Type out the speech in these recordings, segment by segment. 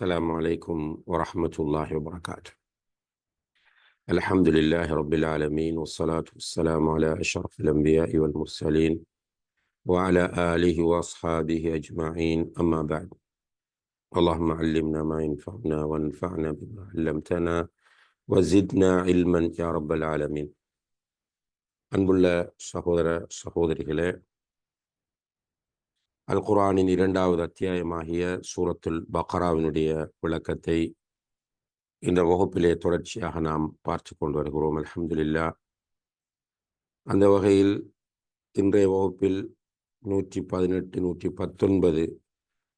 السلام عليكم ورحمة الله وبركاته. الحمد لله رب العالمين والصلاة والسلام على أشرف الأنبياء والمرسلين وعلى آله وأصحابه أجمعين أما بعد. اللهم علمنا ما ينفعنا وانفعنا بما علمتنا وزدنا علما يا رب العالمين. أنبلا سهودر سهودر إليه அல் குரானின் இரண்டாவது அத்தியாயமாகிய சூரத்துல் பக்ராவினுடைய விளக்கத்தை இந்த வகுப்பிலே தொடர்ச்சியாக நாம் பார்த்து கொண்டு வருகிறோம். அலமதுல்லா அந்த வகையில் இன்றைய வகுப்பில் நூற்றி பதினெட்டு நூற்றி பத்தொன்பது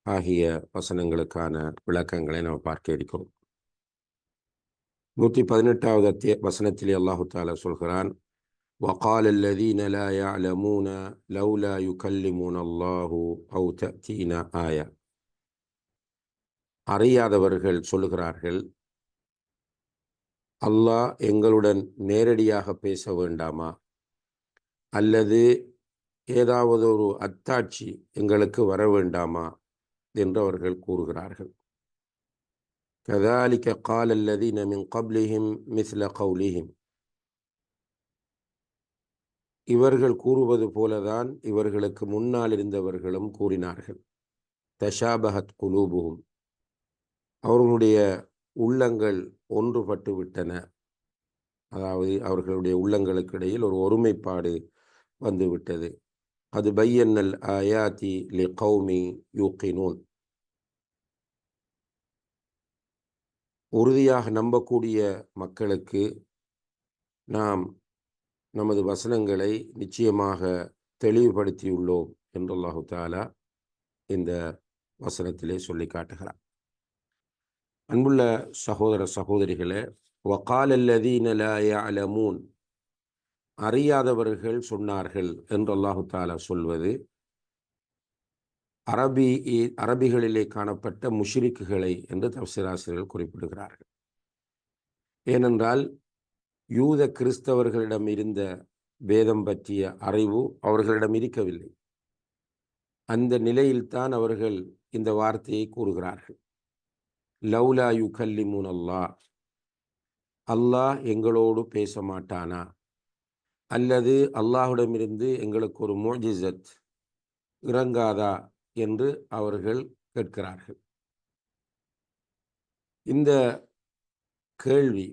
ஆகிய வசனங்களுக்கான விளக்கங்களை நாம் பார்க்க இருக்கிறோம். நூற்றி பதினெட்டாவது அத்திய வசனத்திலே அல்லாஹு தாலா சொல்கிறான் وقال الذين لا يعلمون لولا يكلمون الله أو تأتينا آية அறியாதவர்கள் சொல்லுகிறார்கள் அல்லாஹ் எங்களுடன் நேரடியாக பேச வேண்டாமா அல்லது ஏதாவது ஒரு அத்தாட்சி எங்களுக்கு வர வேண்டாமா என்று அவர்கள் கூறுகிறார்கள் كذلك قال الذين من قبلهم مثل قولهم இவர்கள் கூறுவது போலதான் இவர்களுக்கு முன்னால் இருந்தவர்களும் கூறினார்கள். தஷாபஹத் குலூபுகும் அவர்களுடைய உள்ளங்கள் ஒன்றுபட்டு விட்டன. அதாவது அவர்களுடைய உள்ளங்களுக்கு இடையில் ஒரு ஒருமைப்பாடு வந்துவிட்டது அது பையன்னல் ஆயாத்தி லி கௌமி யூக்கினூன். உறுதியாக நம்பக்கூடிய மக்களுக்கு நாம் நமது வசனங்களை நிச்சயமாக தெளிவுபடுத்தியுள்ளோம் என்று அல்லாஹு தாலா இந்த வசனத்திலே சொல்லி காட்டுகிறார் அன்புள்ள சகோதர சகோதரிகளே வக்காலல்லதீன அறியாதவர்கள் சொன்னார்கள் என்று அல்லாஹு தாலா சொல்வது அரபி அரபிகளிலே காணப்பட்ட முஷிரிக்குகளை என்று தப்சிராசிரியர்கள் குறிப்பிடுகிறார்கள். ஏனென்றால் யூத கிறிஸ்தவர்களிடம் இருந்த வேதம் பற்றிய அறிவு அவர்களிடம் இருக்கவில்லை. அந்த நிலையில்தான் அவர்கள் இந்த வார்த்தையை கூறுகிறார்கள். லவ்லா யு கல்லிமுன் அல்லா அல்லாஹ் எங்களோடு பேச மாட்டானா? அல்லது அல்லாஹுடமிருந்து எங்களுக்கு ஒரு மோஜிசத் இறங்காதா என்று அவர்கள் கேட்கிறார்கள். இந்த கேள்வி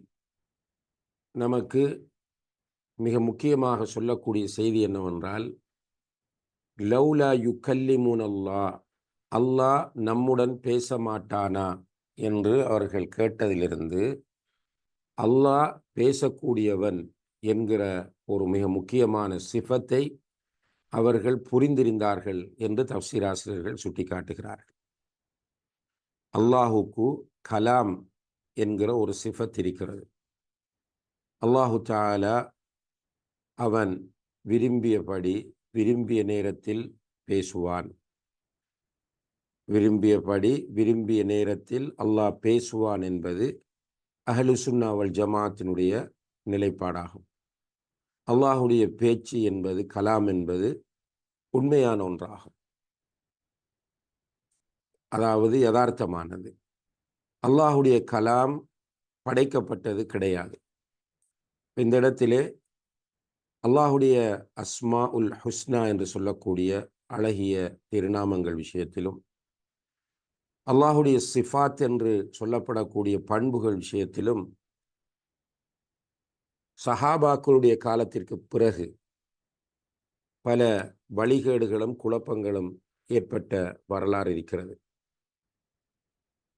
நமக்கு மிக முக்கியமாக சொல்லக்கூடிய செய்தி என்னவென்றால் லவ்லா யுக்கல்லிமுன் அல்லா அல்லாஹ் நம்முடன் பேச மாட்டானா என்று அவர்கள் கேட்டதிலிருந்து அல்லாஹ் பேசக்கூடியவன் என்கிற ஒரு மிக முக்கியமான சிஃபத்தை அவர்கள் புரிந்திருந்தார்கள் என்று தப்சீராசிரியர்கள் சுட்டிக்காட்டுகிறார்கள். அல்லாஹுக்கு கலாம் என்கிற ஒரு சிஃபத் இருக்கிறது. அல்லாஹு தாலா அவன் விரும்பியபடி விரும்பிய நேரத்தில் பேசுவான். விரும்பியபடி விரும்பிய நேரத்தில் அல்லாஹ் பேசுவான் என்பது அஹலு சுன்னாவல் ஜமாத்தினுடைய நிலைப்பாடாகும். அல்லாஹுடைய பேச்சு என்பது கலாம் என்பது உண்மையான ஒன்றாகும். அதாவது யதார்த்தமானது. அல்லாஹுடைய கலாம் படைக்கப்பட்டது கிடையாது. இந்த இடத்திலே அல்லாஹுடைய அஸ்மா உல் ஹுஸ்னா என்று சொல்லக்கூடிய அழகிய திருநாமங்கள் விஷயத்திலும் அல்லாஹுடைய சிஃபாத் என்று சொல்லப்படக்கூடிய பண்புகள் விஷயத்திலும் சஹாபாக்களுடைய காலத்திற்கு பிறகு பல வழிகேடுகளும் குழப்பங்களும் ஏற்பட்ட வரலாறு இருக்கிறது.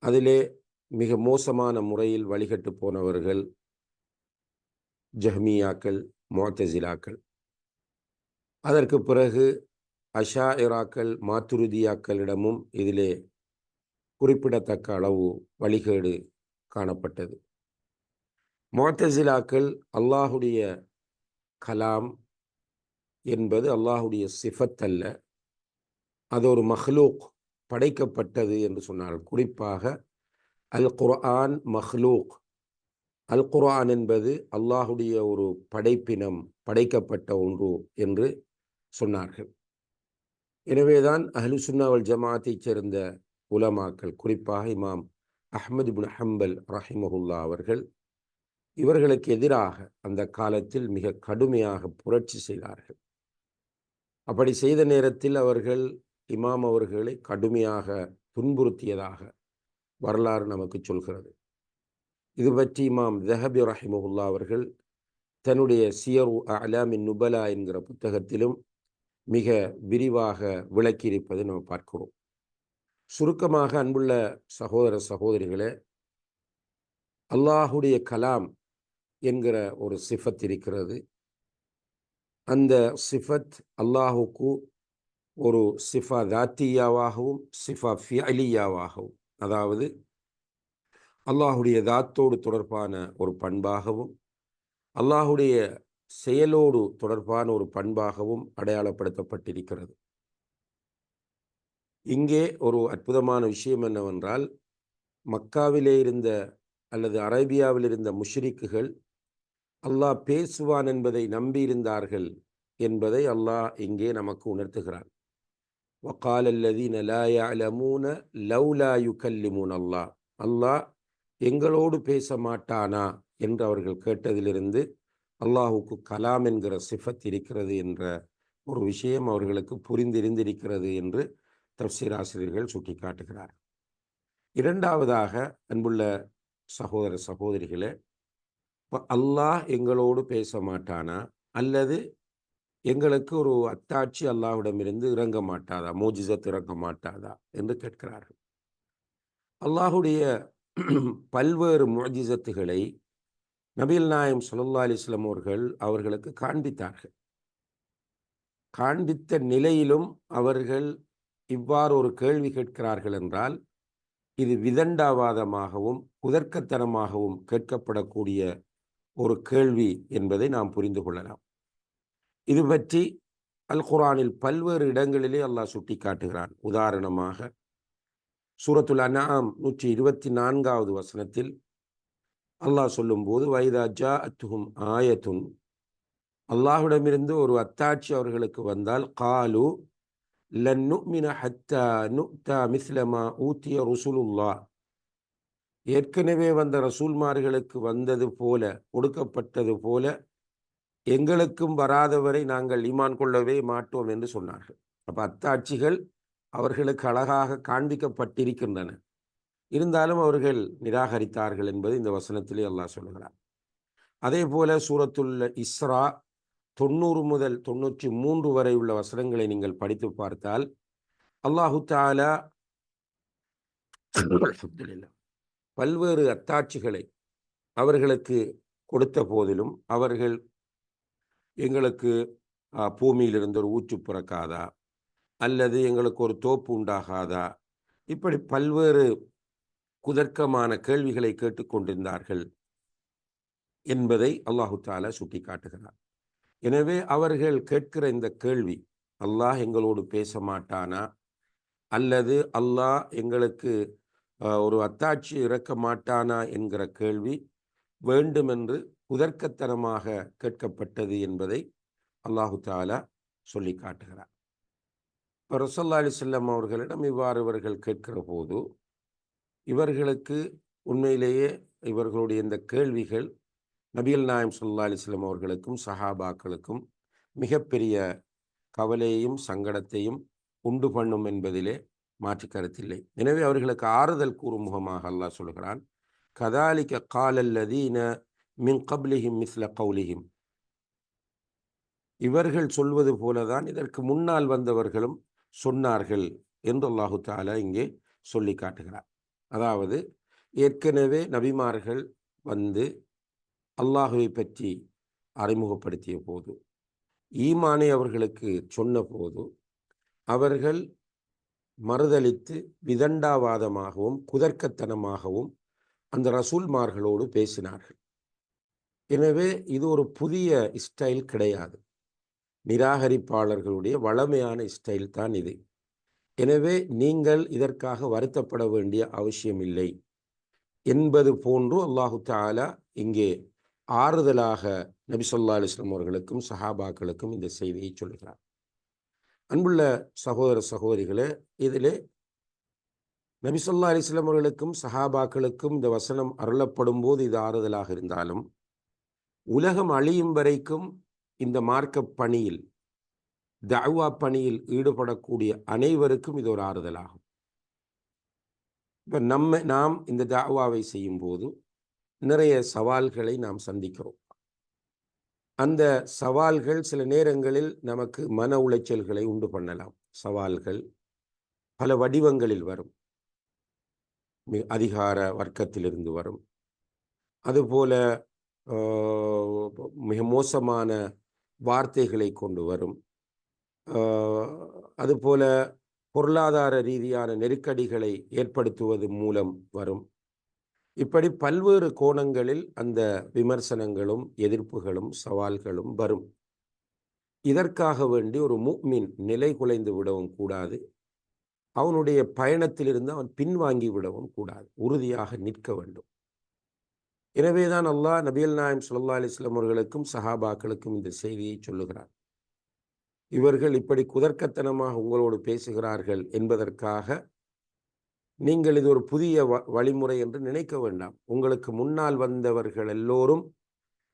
அதிலே மிக மோசமான முறையில் வழிகட்டு போனவர்கள் ஜஹ்மியாக்கள் மோத்தசிலாக்கள் அதற்கு பிறகு அஷா இராக்கள் மாத்துருதியாக்களிடமும் இதிலே குறிப்பிடத்தக்க அளவு வழிகேடு காணப்பட்டது. மோத்தசிலாக்கள் அல்லாஹுடைய கலாம் என்பது அல்லாஹுடைய சிஃபத் அல்ல அது ஒரு மஹ்லூக் படைக்கப்பட்டது என்று சொன்னார்கள். குறிப்பாக அல் குர்ஆன் மஹ்லூக் அல் குரான் என்பது அல்லாஹுடைய ஒரு படைப்பினம் படைக்கப்பட்ட ஒன்று என்று சொன்னார்கள். எனவேதான் அஹ்லுசுன்னாவல் ஜமாத்தைச் சேர்ந்த உலமாக்கள் குறிப்பாக இமாம் அஹமது பின் ஹம்பல் ரஹிமஹுல்லா அவர்கள் இவர்களுக்கு எதிராக அந்த காலத்தில் மிக கடுமையாக புரட்சி செய்தார்கள். அப்படி செய்த நேரத்தில் அவர்கள் இமாம் அவர்களை கடுமையாக துன்புறுத்தியதாக வரலாறு நமக்கு சொல்கிறது. இது பற்றி இமாம் ஜஹபி ரஹிமஹுல்லா அவர்கள் தன்னுடைய சியரு அலாமின் நுபலா என்கிற புத்தகத்திலும் மிக விரிவாக விளக்கியிருப்பதை நம்ம பார்க்கிறோம். சுருக்கமாக அன்புள்ள சகோதர சகோதரிகளே அல்லாஹுடைய கலாம் என்கிற ஒரு சிஃபத் இருக்கிறது. அந்த சிஃபத் அல்லாஹுக்கு ஒரு சிஃபா தாத்தியாவாகவும் சிஃபா ஃபியலியாவாகவும் அதாவது அல்லாஹுடைய தாத்தோடு தொடர்பான ஒரு பண்பாகவும் அல்லாஹுடைய செயலோடு தொடர்பான ஒரு பண்பாகவும் அடையாளப்படுத்தப்பட்டிருக்கிறது. இங்கே ஒரு அற்புதமான விஷயம் என்னவென்றால் மக்காவிலே இருந்த அல்லது அரேபியாவில் இருந்த முஷ்ரிக்குகள் அல்லாஹ் பேசுவான் என்பதை நம்பியிருந்தார்கள் என்பதை அல்லாஹ் இங்கே நமக்கு உணர்த்துகிறான். வக்கால் அல்லதீன லா யஅலமூன லவ்லா யுகல்லிமூன் அல்லாஹ் அல்லாஹ் எங்களோடு பேச மாட்டானா என்று அவர்கள் கேட்டதிலிருந்து அல்லாஹுக்கு கலாம் என்கிற சிஃபத் இருக்கிறது என்ற ஒரு விஷயம் அவர்களுக்கு புரிந்திருந்திருக்கிறது என்று தப்சீர் ஆசிரியர்கள் சுட்டிக்காட்டுகிறார். இரண்டாவதாக அன்புள்ள சகோதர சகோதரிகளே அல்லாஹ் எங்களோடு பேச மாட்டானா? அல்லது எங்களுக்கு ஒரு அத்தாட்சி அல்லாஹ்விடமிருந்து இறங்க மாட்டாதா? மோஜிசத் இறங்க மாட்டாதா? என்று கேட்கிறார்கள். அல்லாஹுடைய பல்வேறு முஜிசத்துகளை நபீல் நாயம் சுல்லா அலிஸ்லாம் அவர்கள் அவர்களுக்கு காண்பித்தார்கள். காண்பித்த நிலையிலும் அவர்கள் இவ்வாறு ஒரு கேள்வி கேட்கிறார்கள் என்றால் இது விதண்டாவாதமாகவும் குதர்க்கத்தனமாகவும் கேட்கப்படக்கூடிய ஒரு கேள்வி என்பதை நாம் புரிந்து கொள்ளலாம். இது பற்றி அல் குரானில் பல்வேறு இடங்களிலே அல்லாஹ் சுட்டி காட்டுகிறான் உதாரணமாக சூரத்துல் அனாம் நூற்றி இருபத்தி நான்காவது வசனத்தில் அல்லாஹ் சொல்லும்போது வைதா ஜா அத்துஹும் ஆயத்துன். அல்லாஹ்விடமிருந்து ஒரு அத்தாட்சி அவர்களுக்கு வந்தால் காலு லன்னுமின ஹத்தா நுக்தா மிஸ்லமா ஊத்திய ருசுலுல்லா ஏற்கனவே வந்த ரசூல்மார்களுக்கு வந்தது போல கொடுக்கப்பட்டது போல எங்களுக்கும் வராதவரை நாங்கள் ஈமான் கொள்ளவே மாட்டோம் என்று சொன்னார்கள். அப்போ அத்தாட்சிகள் அவர்களுக்கு அழகாக காண்பிக்கப்பட்டிருக்கின்றன. இருந்தாலும் அவர்கள் நிராகரித்தார்கள் என்பது இந்த வசனத்திலே அல்லாஹ் சொல்கிறார் அதே போல சூரத்துள்ள இஸ்ரா தொண்ணூறு முதல் தொண்ணூற்றி மூன்று வரை உள்ள வசனங்களை நீங்கள் படித்து பார்த்தால் அல்லாஹு தாலா பல்வேறு அத்தாட்சிகளை அவர்களுக்கு கொடுத்த போதிலும் அவர்கள் எங்களுக்கு பூமியில் இருந்த ஒரு ஊற்று பிறக்காதா? அல்லது எங்களுக்கு ஒரு தோப்பு உண்டாகாதா? இப்படி பல்வேறு குதர்க்கமான கேள்விகளை கேட்டுக்கொண்டிருந்தார்கள் என்பதை அல்லாஹு தாலா சுட்டி காட்டுகிறார் எனவே அவர்கள் கேட்கிற இந்த கேள்வி அல்லாஹ் எங்களோடு பேச மாட்டானா? அல்லது அல்லாஹ் எங்களுக்கு ஒரு அத்தாட்சி இறக்க மாட்டானா? என்கிற கேள்வி வேண்டுமென்று குதர்க்கத்தனமாக கேட்கப்பட்டது என்பதை அல்லாஹு தாலா சொல்லி காட்டுகிறார் இப்போ ரசல்லா அலி செல்லம் அவர்களிடம் இவ்வாறு இவர்கள் கேட்கிற போது இவர்களுக்கு உண்மையிலேயே இவர்களுடைய இந்த கேள்விகள் நபியல் நாயம் சொல்லா அலிஸ்லாம் அவர்களுக்கும் சஹாபாக்களுக்கும் மிகப்பெரிய கவலையையும் சங்கடத்தையும் உண்டு பண்ணும் என்பதிலே மாற்று கருத்தில்லை. எனவே அவர்களுக்கு ஆறுதல் கூறும் முகமாக அல்லாஹ் சொல்கிறான் கதாலிக்க காலல்லதீன மின் கப்லிஹிம் மிஸ்ல கௌலிஹிம் இவர்கள் சொல்வது போலதான் இதற்கு முன்னால் வந்தவர்களும் சொன்னார்கள் என்று அல்லாஹு தாலா இங்கே சொல்லி காட்டுகிறார். அதாவது ஏற்கனவே நபிமார்கள் வந்து அல்லாஹுவை பற்றி அறிமுகப்படுத்திய போது ஈமானை அவர்களுக்கு சொன்ன போது அவர்கள் மறுதளித்து விதண்டாவாதமாகவும் குதர்க்கத்தனமாகவும் அந்த ரசூல்மார்களோடு பேசினார்கள். எனவே இது ஒரு புதிய ஸ்டைல் கிடையாது. நிராகரிப்பாளர்களுடைய வளமையான ஸ்டைல் தான் இது. எனவே நீங்கள் இதற்காக வருத்தப்பட வேண்டிய அவசியமில்லை. என்பது போன்று அல்லாஹு தாலா இங்கே ஆறுதலாக நபி சொல்லா அலிஸ்லாம் அவர்களுக்கும் சஹாபாக்களுக்கும் இந்த செய்தியை சொல்கிறார். அன்புள்ள சகோதர சகோதரிகளே இதிலே நபிசல்லா அலிஸ்லாம் அவர்களுக்கும் சஹாபாக்களுக்கும் இந்த வசனம் அருளப்படும் போது இது ஆறுதலாக இருந்தாலும் உலகம் அழியும் வரைக்கும் இந்த மார்க்க பணியில் தவா பணியில் ஈடுபடக்கூடிய அனைவருக்கும் இது ஒரு ஆறுதலாகும். இப்போ நம்ம நாம் இந்த தாவாவை செய்யும் போது நிறைய சவால்களை நாம் சந்திக்கிறோம். அந்த சவால்கள் சில நேரங்களில் நமக்கு மன உளைச்சல்களை உண்டு பண்ணலாம். சவால்கள் பல வடிவங்களில் வரும். அதிகார வர்க்கத்திலிருந்து வரும். அதுபோல மிக மோசமான வார்த்தைகளை கொண்டு வரும். அதுபோல பொருளாதார ரீதியான நெருக்கடிகளை ஏற்படுத்துவது மூலம் வரும். இப்படி பல்வேறு கோணங்களில் அந்த விமர்சனங்களும் எதிர்ப்புகளும் சவால்களும் வரும். இதற்காக வேண்டி ஒரு மூமின் நிலை குலைந்து விடவும் கூடாது. அவனுடைய பயணத்திலிருந்து அவன் பின்வாங்கி விடவும் கூடாது. உறுதியாக நிற்க வேண்டும். எனவேதான் அல்லாஹ் நபியல் நாயம் சுல்லா அலிஸ்லாம் அவர்களுக்கும் சஹாபாக்களுக்கும் இந்த செய்தியை சொல்லுகிறார். இவர்கள் இப்படி குதர்க்கத்தனமாக உங்களோடு பேசுகிறார்கள் என்பதற்காக நீங்கள் இது ஒரு புதிய வழிமுறை என்று நினைக்க வேண்டாம். உங்களுக்கு முன்னால் வந்தவர்கள் எல்லோரும்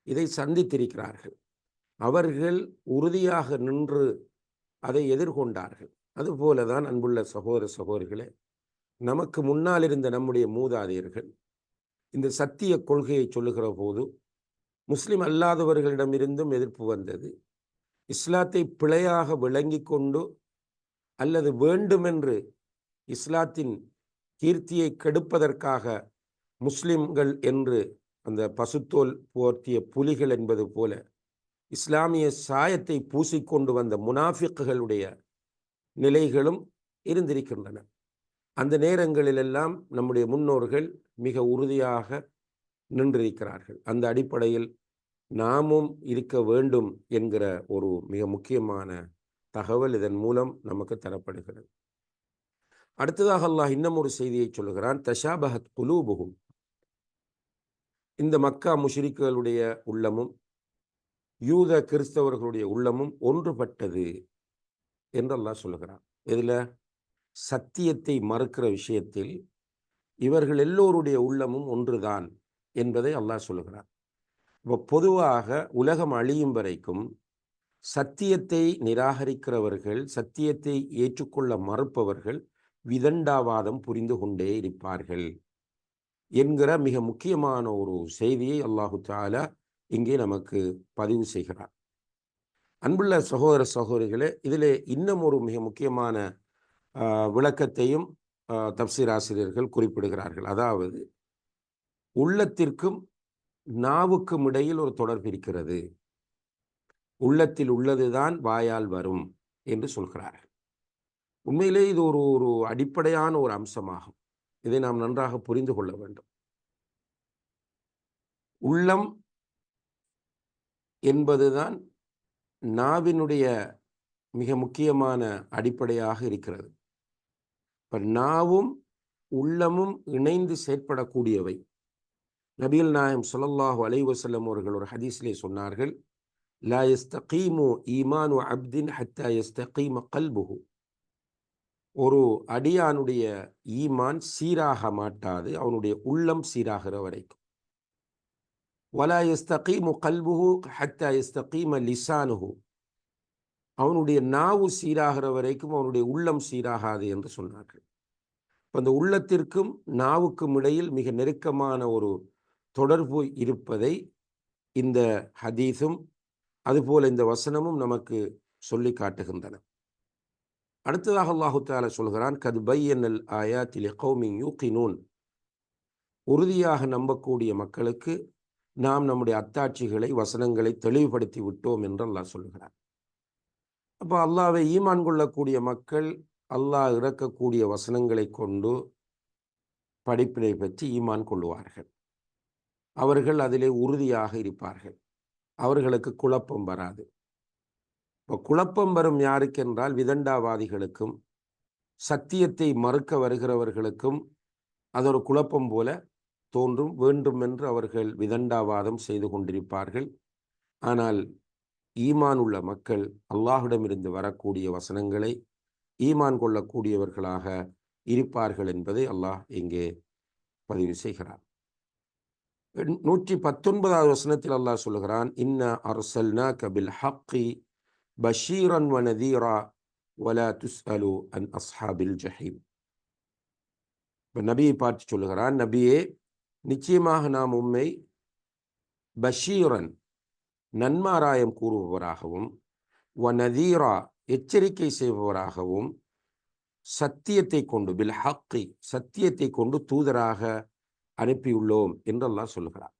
இதை சந்தித்திருக்கிறார்கள். அவர்கள் உறுதியாக நின்று அதை எதிர்கொண்டார்கள். அதுபோல தான் அன்புள்ள சகோதர சகோதரிகளே நமக்கு முன்னால் இருந்த நம்முடைய மூதாதையர்கள் இந்த சத்திய கொள்கையை சொல்லுகிற போது முஸ்லிம் அல்லாதவர்களிடமிருந்தும் எதிர்ப்பு வந்தது. இஸ்லாத்தை பிழையாக விளங்கி கொண்டு அல்லது வேண்டுமென்று இஸ்லாத்தின் கீர்த்தியை கெடுப்பதற்காக முஸ்லிம்கள் என்று அந்த பசுத்தோல் போர்த்திய புலிகள் என்பது போல இஸ்லாமிய சாயத்தை பூசிக்கொண்டு வந்த முனாஃபிக்குகளுடைய நிலைகளும் இருந்திருக்கின்றன. அந்த நேரங்களிலெல்லாம் நம்முடைய முன்னோர்கள் மிக உறுதியாக நின்றிருக்கிறார்கள். அந்த அடிப்படையில் நாமும் இருக்க வேண்டும் என்கிற ஒரு மிக முக்கியமான தகவல் இதன் மூலம் நமக்கு தரப்படுகிறது. அடுத்ததாக அல்லாஹ் இன்னும் ஒரு செய்தியை சொல்லுகிறான் தஷாபஹத் குலூபுகும் இந்த மக்கா முஷிரிக்குகளுடைய உள்ளமும் யூத கிறிஸ்தவர்களுடைய உள்ளமும் ஒன்றுபட்டது என்று அல்லாஹ் சொல்லுகிறான். இதில் சத்தியத்தை மறுக்கிற விஷயத்தில் இவர்கள் எல்லோருடைய உள்ளமும் ஒன்றுதான் என்பதை அல்லாஹ் சொல்லுகிறார் இப்போ பொதுவாக உலகம் அழியும் வரைக்கும் சத்தியத்தை நிராகரிக்கிறவர்கள் சத்தியத்தை ஏற்றுக்கொள்ள மறுப்பவர்கள் விதண்டாவாதம் புரிந்து கொண்டே இருப்பார்கள் என்கிற மிக முக்கியமான ஒரு செய்தியை அல்லாஹு தாலா இங்கே நமக்கு பதிவு செய்கிறார் அன்புள்ள சகோதர சகோதரிகளே இதிலே இன்னும் ஒரு மிக முக்கியமான விளக்கத்தையும் தப்சீர் ஆசிரியர்கள் குறிப்பிடுகிறார்கள். அதாவது உள்ளத்திற்கும் நாவுக்கும் இடையில் ஒரு தொடர்பு இருக்கிறது. உள்ளத்தில் உள்ளதுதான் வாயால் வரும் என்று சொல்கிறார்கள். உண்மையிலே இது ஒரு ஒரு அடிப்படையான ஒரு அம்சமாகும். இதை நாம் நன்றாக புரிந்து கொள்ள வேண்டும். உள்ளம் என்பதுதான் நாவினுடைய மிக முக்கியமான அடிப்படையாக இருக்கிறது. இப்போ நாவும் உள்ளமும் இணைந்து செயற்படக்கூடியவை. நபிகள் நாயம் சுல்லல்லாஹு அலைவசல்லம் அவர்கள் ஒரு ஹதீஸ்லே சொன்னார்கள் லா எஸ்தகீமு ஈமானு அப்தின் ஹத்தா எஸ்தகீம கல்புகு ஒரு அடியானுடைய ஈமான் சீராக மாட்டாது அவனுடைய உள்ளம் சீராகிற வரைக்கும். வலா எஸ்தகீமு கல்புஹு ஹத்தா எஸ்தகீம லிசானுஹு அவனுடைய நாவு சீராகிற வரைக்கும் அவனுடைய உள்ளம் சீராகாது என்று சொன்னார்கள். இப்போ அந்த உள்ளத்திற்கும் நாவுக்கும் இடையில் மிக நெருக்கமான ஒரு தொடர்பு இருப்பதை இந்த ஹதீஸும் அதுபோல் இந்த வசனமும் நமக்கு சொல்லி காட்டுகின்றன. அடுத்ததாக அல்லாஹு தாலா சொல்கிறான் கது பையனல் ஆயாத்திலே கௌமிங் யூக்கினூன் உறுதியாக நம்பக்கூடிய மக்களுக்கு நாம் நம்முடைய அத்தாட்சிகளை வசனங்களை தெளிவுபடுத்தி விட்டோம் என்று அல்லாஹ் சொல்கிறான். அப்போ அல்லாவை ஈமான் கொள்ளக்கூடிய மக்கள் அல்லாஹ் இறக்கக்கூடிய வசனங்களை கொண்டு படிப்பினை பற்றி ஈமான் கொள்ளுவார்கள். அவர்கள் அதிலே உறுதியாக இருப்பார்கள். அவர்களுக்கு குழப்பம் வராது. இப்போ குழப்பம் வரும் யாருக்கென்றால் விதண்டாவாதிகளுக்கும் சத்தியத்தை மறுக்க வருகிறவர்களுக்கும் அது ஒரு குழப்பம் போல தோன்றும் வேண்டுமென்று அவர்கள் விதண்டாவாதம் செய்து கொண்டிருப்பார்கள். ஆனால் ஈமான் உள்ள மக்கள் அல்லாஹிடமிருந்து வரக்கூடிய வசனங்களை ஈமான் கொள்ளக்கூடியவர்களாக இருப்பார்கள் என்பதை அல்லாஹ் இங்கே பதிவு செய்கிறார் நூற்றி பத்தொன்பதாவது வசனத்தில் அல்லாஹ் சொல்லுகிறான் இன்ன அரசல்னா கபில் ஹக்கி பஷீரன் வனதீரா வலா துஸ் அலு அன் அஸ்ஹாபில் ஜஹீம். இப்போ நபியை பார்த்து சொல்லுகிறான் நபியே நிச்சயமாக நாம் உண்மை பஷீரன் நன்மாராயம் கூறுபவராகவும் வ நதீரா எச்சரிக்கை செய்பவராகவும் சத்தியத்தை கொண்டு பில் ஹக்கி சத்தியத்தை கொண்டு தூதராக அனுப்பியுள்ளோம் என்றெல்லாம் சொல்லுகிறார்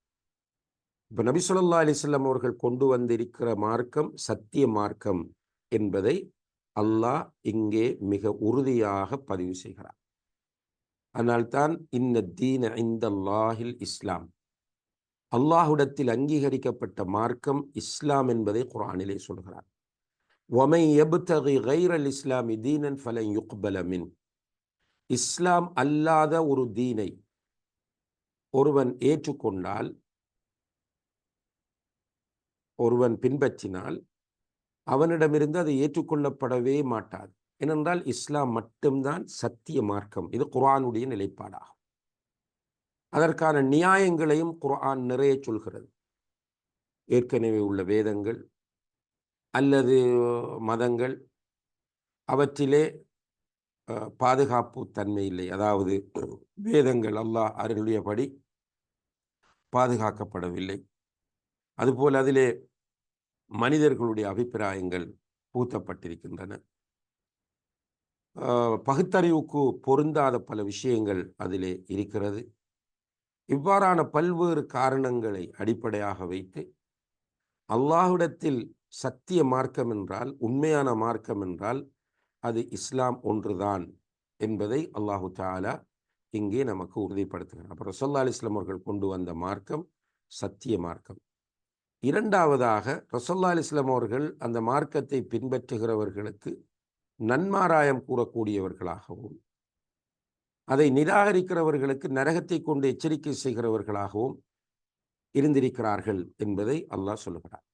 இப்போ நபி சொல்லா அலிஸ்லாம் அவர்கள் கொண்டு வந்திருக்கிற மார்க்கம் சத்திய மார்க்கம் என்பதை அல்லாஹ் இங்கே மிக உறுதியாக பதிவு செய்கிறார். அதனால்தான் இன்ன தீன இந்த அல்லாஹில் இஸ்லாம். அல்லாஹுடத்தில் அங்கீகரிக்கப்பட்ட மார்க்கம் இஸ்லாம் என்பதை குரானிலே சொல்கிறார். ஒமை எபுத்தகை கைரல் இஸ்லாமி தீனன் ஃபலன் யுக்பலமின் இஸ்லாம் அல்லாத ஒரு தீனை ஒருவன் ஏற்றுக்கொண்டால் ஒருவன் பின்பற்றினால் அவனிடமிருந்து அது ஏற்றுக்கொள்ளப்படவே மாட்டாது. ஏனென்றால் இஸ்லாம் மட்டும்தான் சத்திய மார்க்கம். இது குரானுடைய நிலைப்பாடாகும். அதற்கான நியாயங்களையும் குர்ஆன் நிறைய சொல்கிறது. ஏற்கனவே உள்ள வேதங்கள் அல்லது மதங்கள் அவற்றிலே பாதுகாப்பு தன்மை இல்லை. அதாவது வேதங்கள் அல்லாஹ் அருளியபடி பாதுகாக்கப்படவில்லை. அதுபோல் அதிலே மனிதர்களுடைய அபிப்பிராயங்கள் பூத்தப்பட்டிருக்கின்றன. பகுத்தறிவுக்கு பொருந்தாத பல விஷயங்கள் அதிலே இருக்கிறது. இவ்வாறான பல்வேறு காரணங்களை அடிப்படையாக வைத்து அல்லாஹுடத்தில் சத்திய மார்க்கம் என்றால் உண்மையான மார்க்கம் என்றால் அது இஸ்லாம் ஒன்றுதான் என்பதை அல்லாஹு தாலா இங்கே நமக்கு உறுதிப்படுத்துகிறார் அப்புறம் ரசல்லா அலிஸ்லாம் அவர்கள் கொண்டு வந்த மார்க்கம் சத்திய மார்க்கம். இரண்டாவதாக ரசல்லா அலிஸ்லாம் அவர்கள் அந்த மார்க்கத்தை பின்பற்றுகிறவர்களுக்கு நன்மாராயம் கூறக்கூடியவர்களாகவும் அதை நிராகரிக்கிறவர்களுக்கு நரகத்தை கொண்டு எச்சரிக்கை செய்கிறவர்களாகவும் இருந்திருக்கிறார்கள் என்பதை அல்லாஹ் சொல்லுகிறார்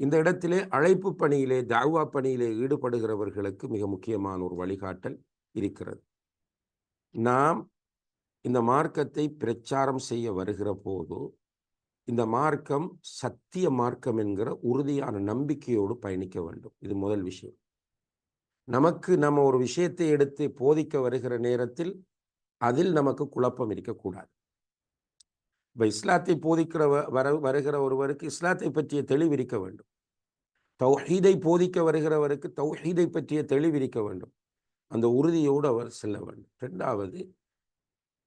இந்த இடத்திலே அழைப்பு பணியிலே தாவா பணியிலே ஈடுபடுகிறவர்களுக்கு மிக முக்கியமான ஒரு வழிகாட்டல் இருக்கிறது. நாம் இந்த மார்க்கத்தை பிரச்சாரம் செய்ய வருகிற போது இந்த மார்க்கம் சத்திய மார்க்கம் என்கிற உறுதியான நம்பிக்கையோடு பயணிக்க வேண்டும். இது முதல் விஷயம். நமக்கு நம்ம ஒரு விஷயத்தை எடுத்து போதிக்க வருகிற நேரத்தில் அதில் நமக்கு குழப்பம் இருக்கக்கூடாது. இப்போ இஸ்லாத்தை போதிக்கிற வர வருகிற ஒருவருக்கு இஸ்லாத்தை பற்றிய தெளிவு இருக்க வேண்டும். தௌஹீதை போதிக்க வருகிறவருக்கு தௌஹீதை பற்றிய தெளிவு இருக்க வேண்டும். அந்த உறுதியோடு அவர் செல்ல வேண்டும். ரெண்டாவது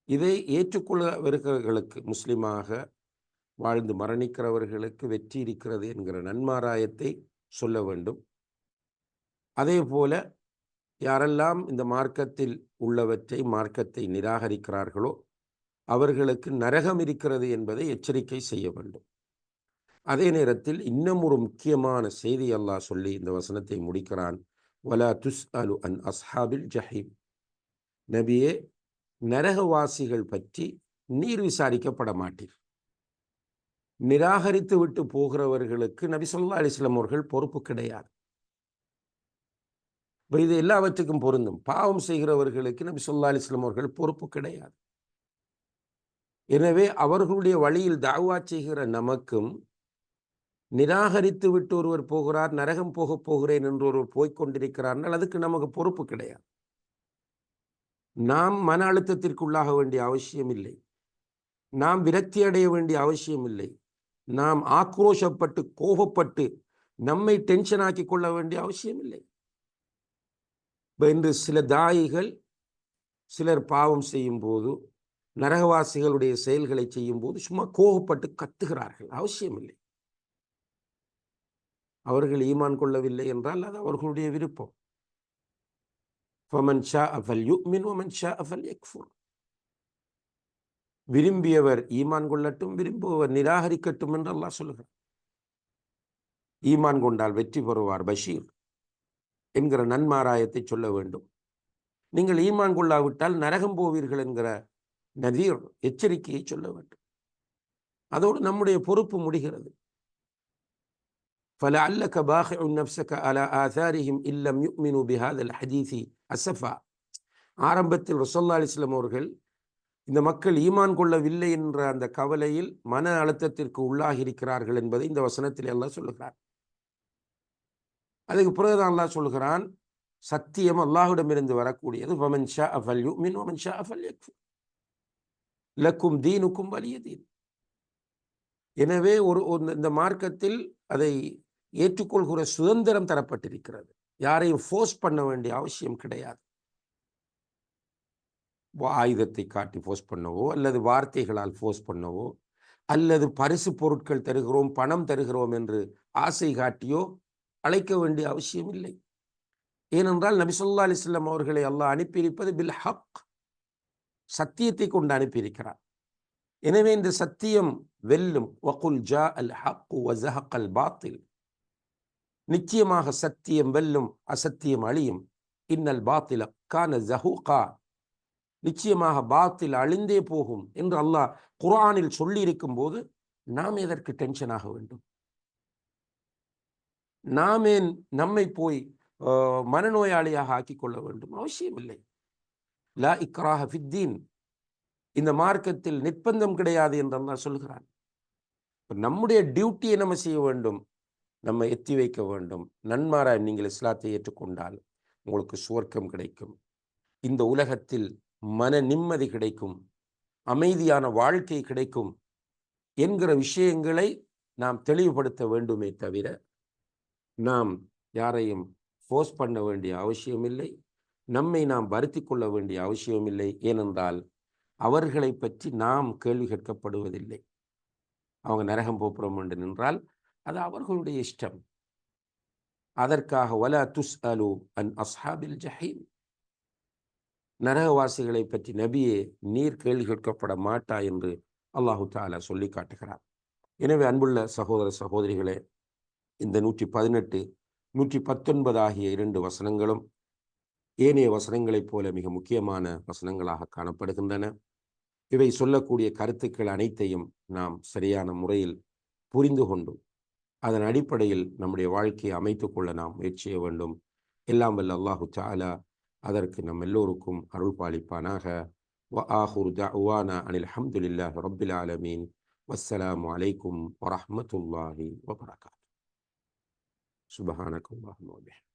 இதை ஏற்றுக்கொள்ள வருகிறவர்களுக்கு முஸ்லிமாக வாழ்ந்து மரணிக்கிறவர்களுக்கு வெற்றி இருக்கிறது என்கிற நன்மாராயத்தை சொல்ல வேண்டும். அதே போல யாரெல்லாம் இந்த மார்க்கத்தில் உள்ளவற்றை மார்க்கத்தை நிராகரிக்கிறார்களோ அவர்களுக்கு நரகம் இருக்கிறது என்பதை எச்சரிக்கை செய்ய வேண்டும். அதே நேரத்தில் இன்னும் ஒரு முக்கியமான செய்தி அல்லாஹ் சொல்லி இந்த வசனத்தை முடிக்கிறான். வலா துஸ் அலு அன் அஸ்ஹாபில் ஜஹீம். நபியே நரகவாசிகள் பற்றி நீர் விசாரிக்கப்பட மாட்டீர். நிராகரித்து விட்டு போகிறவர்களுக்கு நபி சொல்லா அலிஸ்லாம் அவர்கள் பொறுப்பு கிடையாது. இது எல்லாவற்றுக்கும் பொருந்தும். பாவம் செய்கிறவர்களுக்கு நபி சொல்லா அலிஸ்லாம் அவர்கள் பொறுப்பு கிடையாது. எனவே அவர்களுடைய வழியில் தாவா செய்கிற நமக்கும் நிராகரித்து விட்டு ஒருவர் போகிறார் நரகம் போகப் போகிறேன் என்று ஒருவர் போய்கொண்டிருக்கிறார்கள் அதுக்கு நமக்கு பொறுப்பு கிடையாது. நாம் மன அழுத்தத்திற்குள்ளாக வேண்டிய அவசியம் இல்லை. நாம் விரக்தி அடைய வேண்டிய அவசியம் இல்லை. நாம் ஆக்ரோஷப்பட்டு கோபப்பட்டு நம்மை டென்ஷன் ஆக்கி கொள்ள வேண்டிய அவசியம் இல்லை. இன்று சில தாயிகள் சிலர் பாவம் செய்யும் போது நரகவாசிகளுடைய செயல்களை செய்யும் போது சும்மா கோபப்பட்டு கத்துகிறார்கள். அவசியமில்லை. அவர்கள் ஈமான் கொள்ளவில்லை என்றால் அது அவர்களுடைய விருப்பம். விரும்பியவர் ஈமான் கொள்ளட்டும் விரும்புபவர் நிராகரிக்கட்டும் என்று அல்லாஹ் சொல்லுகிறார் ஈமான் கொண்டால் வெற்றி பெறுவார் பஷீர். என்கிற நன்மாராயத்தை சொல்ல வேண்டும். நீங்கள் ஈமான் கொள்ளாவிட்டால் நரகம் போவீர்கள் என்கிற நதீர் எச்சரிக்கையை சொல்ல வேண்டும். அதோடு நம்முடைய பொறுப்பு முடிகிறது. பல அல்ல பாக நப்சக அல ஆசாரிஹிம் இல்லம் யுக்மினு பிஹாதல் ஹதீசி அசஃபா ஆரம்பத்தில் ரசோல்லா அலிஸ்லாம் அவர்கள் இந்த மக்கள் ஈமான் கொள்ளவில்லை என்ற அந்த கவலையில் மன அழுத்தத்திற்கு உள்ளாகி இருக்கிறார்கள் என்பதை இந்த வசனத்தில் எல்லாம் சொல்லுகிறார் அதுக்கு பிறகுதான் அல்லாஹ் சொல்கிறான் சத்தியம் அல்லாஹுடமிருந்து வரக்கூடியது லக்கும் தீனுக்கும் வலிய தீன். எனவே ஒரு இந்த மார்க்கத்தில் அதை ஏற்றுக்கொள்கிற சுதந்திரம் தரப்பட்டிருக்கிறது. யாரையும் ஃபோர்ஸ் பண்ண வேண்டிய அவசியம் கிடையாது. ஆயுதத்தை காட்டி ஃபோர்ஸ் பண்ணவோ அல்லது வார்த்தைகளால் ஃபோர்ஸ் பண்ணவோ அல்லது பரிசு பொருட்கள் தருகிறோம் பணம் தருகிறோம் என்று ஆசை காட்டியோ அழைக்க வேண்டிய அவசியம் இல்லை. ஏனென்றால் நபிசல்லா அலிஸ்லாம் அவர்களை அல்லாஹ் அனுப்பியிருப்பது பில் ஹக் சத்தியத்தை கொண்டு அனுப்பியிருக்கிறார். எனவே இந்த சத்தியம் வெல்லும். வகுல் ஜா அல் ஹக்கு வசஹக் அல் பாத்தில். நிச்சயமாக சத்தியம் வெல்லும் அசத்தியம் அழியும். இன்னல் பாத்தில கான ஜஹூகா. நிச்சயமாக பாத்தில் அழிந்தே போகும் என்று அல்லாஹ் குரானில் சொல்லி இருக்கும் போது நாம் எதற்கு டென்ஷன் ஆக வேண்டும்? நாமே நம்மை போய் மனநோயாளியாக ஆக்கி கொள்ள வேண்டும்? அவசியம் இல்லை. லா இக்ராஹ ஃபித்தீன் இந்த மார்க்கத்தில் நிர்பந்தம் கிடையாது என்று சொல்கிறான். நம்முடைய டியூட்டியை நம்ம செய்ய வேண்டும். நம்ம எத்தி வைக்க வேண்டும். நன்மாராய் நீங்கள் இஸ்லாத்தை ஏற்றுக்கொண்டால் உங்களுக்கு சுவர்க்கம் கிடைக்கும். இந்த உலகத்தில் மன நிம்மதி கிடைக்கும். அமைதியான வாழ்க்கை கிடைக்கும். என்கிற விஷயங்களை நாம் தெளிவுபடுத்த வேண்டுமே தவிர நாம் யாரையும் ஃபோர்ஸ் பண்ண வேண்டிய அவசியமில்லை நம்மை நாம் வருத்தி கொள்ள வேண்டிய அவசியமில்லை ஏனென்றால் அவர்களை பற்றி நாம் கேள்வி கேட்கப்படுவதில்லை. அவங்க நரகம் போப்புறோம் என்று நின்றால் அது அவர்களுடைய இஷ்டம். அதற்காக வல துஸ் அலு அன் அஸ்ஹாபில் ஜஹீம். நரகவாசிகளை பற்றி நபியே நீர் கேள்வி கேட்கப்பட மாட்டா என்று அல்லாஹு தாலா சொல்லி காட்டுகிறார். எனவே அன்புள்ள சகோதர சகோதரிகளே இந்த நூற்றி பதினெட்டு நூற்றி பத்தொன்பது ஆகிய இரண்டு வசனங்களும் ஏனைய வசனங்களைப் போல மிக முக்கியமான வசனங்களாக காணப்படுகின்றன. இவை சொல்லக்கூடிய கருத்துக்கள் அனைத்தையும் நாம் சரியான முறையில் புரிந்து கொண்டும் அதன் அடிப்படையில் நம்முடைய வாழ்க்கையை அமைத்து கொள்ள நாம் முயற்சிய வேண்டும். எல்லாம் வல்ல அல்லாஹு தாலா அதற்கு நம் எல்லோருக்கும் அருள் பாலிப்பானாக. அனில் அஹமதுல்லாஹ் ரபில் ஆலமீன். வஸ்ஸலாம் அலைக்கும் வரமத்துல்லாஹி வபரகாத். Subhanakallahumma wa bihamdika.